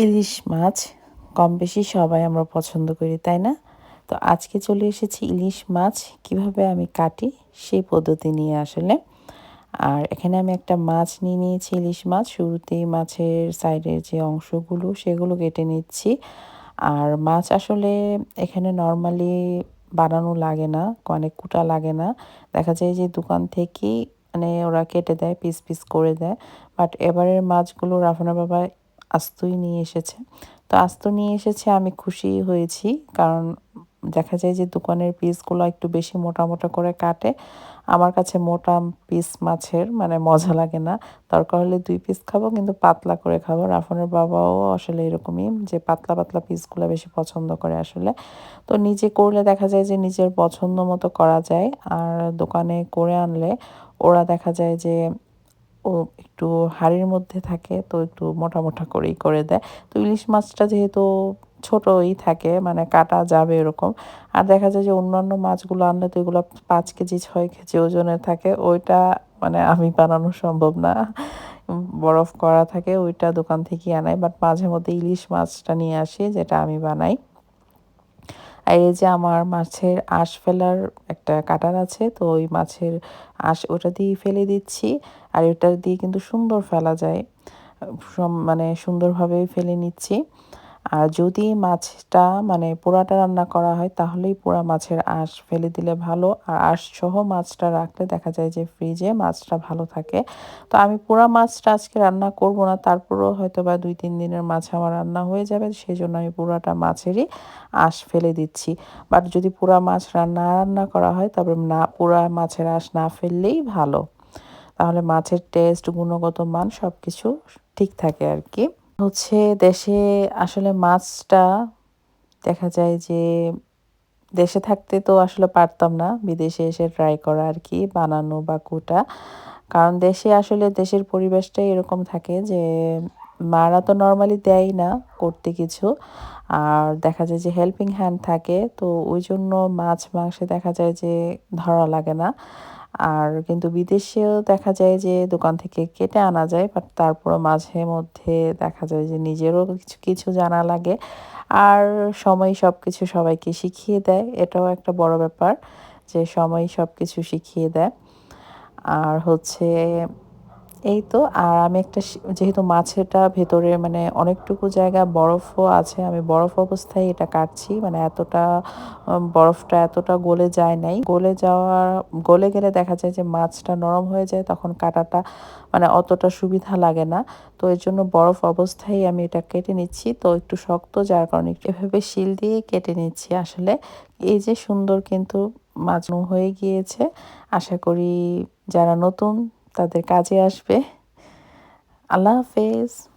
ইলিশ মাছ কম বেশি সবাই আমরা পছন্দ করি, তাই না? তো আজকে চলে এসেছি ইলিশ মাছ কীভাবে আমি কাটি সেই পদ্ধতি নিয়ে আসলে। আর এখানে আমি একটা মাছ নিয়ে নিয়েছি ইলিশ মাছ, শুরুতেই মাছের সাইডের যে অংশগুলো সেগুলো কেটে নিচ্ছি। আর মাছ আসলে এখানে নর্মালি বানানো লাগে না অনেক কুটা লাগে না। দেখা যায় যে দোকান থেকেই মানে ওরা কেটে দেয়, পিস পিস করে দেয়। বাট এবারের মাছগুলো রাফানা বাবা আস্তই নিয়ে এসেছে। তো আস্ত নিয়ে এসেছে, আমি খুশি হয়েছি। কারণ দেখা যায় যে দোকানের পিসগুলো একটু বেশি মোটা মোটা করে কাটে। আমার কাছে মোটা পিস মাছের মানে মজা লাগে না। দরকার হলে দুই পিস খাব, কিন্তু পাতলা করে খাব। রাফনের বাবাও আসলে এরকমই যে পাতলা পাতলা পিসগুলো বেশি পছন্দ করে আসলে। তো নিজে করলে দেখা যায় যে নিজের পছন্দ মতো করা যায়। আর দোকানে করে আনলে ওরা দেখা যায় যে ও একটু হাড়ির মধ্যে থাকে, তো একটু মোটা মোটা করেই করে দেয়। তো ইলিশ মাছটা যেহেতু ছোটোই থাকে মানে কাটা যাবে এরকম। আর দেখা যায় যে অন্যান্য মাছগুলো আনলে তো এগুলো পাঁচ কেজি, ছয় কেজি ওজনের থাকে। ওইটা মানে আমি বানানো সম্ভব না। বরফ করা থাকে, ওইটা দোকান থেকে আনাই। বাট মাঝে মধ্যে ইলিশ মাছটা নিয়ে আসি, যেটা আমি বানাই। আর এই যে আমার মাছের আঁশ ফেলার একটা কাটার আছে, তো ওই মাছের আঁশ ওটা দিয়ে ফেলে দিচ্ছি। আর ওটা দিয়ে কিন্তু সুন্দর ফেলা যায়। মানে সুন্দরভাবে ফেলে নিচ্ছি। আর যদি মাছটা মানে পোড়াটা রান্না করা হয়, তাহলেই পোড়া মাছের আঁশ ফেলে দিলে ভালো। আর আঁশ সহ মাছটা রাখলে দেখা যায় যে ফ্রিজে মাছটা ভালো থাকে। তো আমি পোড়া মাছটা আজকে রান্না করব না, তারপরেও হয়তো বা দুই তিন দিনের মাছ আমার রান্না হয়ে যাবে সেই জন্য আমি পোড়াটা মাছেরই আঁশ ফেলে দিচ্ছি। বাট যদি পোড়া মাছ রান্না রান্না করা হয়, তবে না, পোড়া মাছের আঁশ না ফেললেই ভালো। তাহলে মাছের টেস্ট গুণগত মান সব কিছু ঠিক থাকে আর কি। হচ্ছে দেশে আসলে মাছটা দেখা যায় যে দেশে থাকতে তো আসলে পারতাম না, বিদেশে এসে ট্রাই করা আর কি, বানানো বা কুটা। কারণ দেশে আসলে দেশের পরিবেশটাই এরকম থাকে যে মারা তো নর্মালি দেয় না করতে কিছু। আর দেখা যায় যে হেল্পিং হ্যান্ড থাকে, তো ওই জন্য মাছ, মাংসে দেখা যায় যে ধরা লাগে না। আর কিন্তু বিদেশেও দেখা যায় যে দোকান থেকে কেটে আনা যায় বাট তারপরও মাঝে মধ্যে দেখা যায় যে নিজেরও কিছু কিছু জানা লাগে। আর সময় সব কিছু সবাইকে শিখিয়ে দেয়, এটাও একটা বড় ব্যাপার যে সময় সব কিছু শিখিয়ে দেয়। আর হচ্ছে এই তো, আর আমি একটা যেহেতু মাছেরটা ভেতরে মানে অনেকটুকু জায়গা বরফও আছে, আমি বরফ অবস্থায় এটা কাটছি। মানে এতটা বরফটা এতটা গলে যায় নাই। গলে যাওয়ার, গলে গেলে দেখা যায় যে মাছটা নরম হয়ে যায়, তখন কাটাটা মানে অতটা সুবিধা লাগে না। তো এর জন্য বরফ অবস্থায় আমি এটা কেটে নিচ্ছি। তো একটু শক্ত, যার কারণে এভাবে শিল দিয়ে কেটে নিচ্ছি আসলে। এই যে সুন্দর কিন্তু মাছ হয়ে গিয়েছে। আশা করি যারা নতুন তাদের কাজে আসবে। আল্লাহ হাফেজ।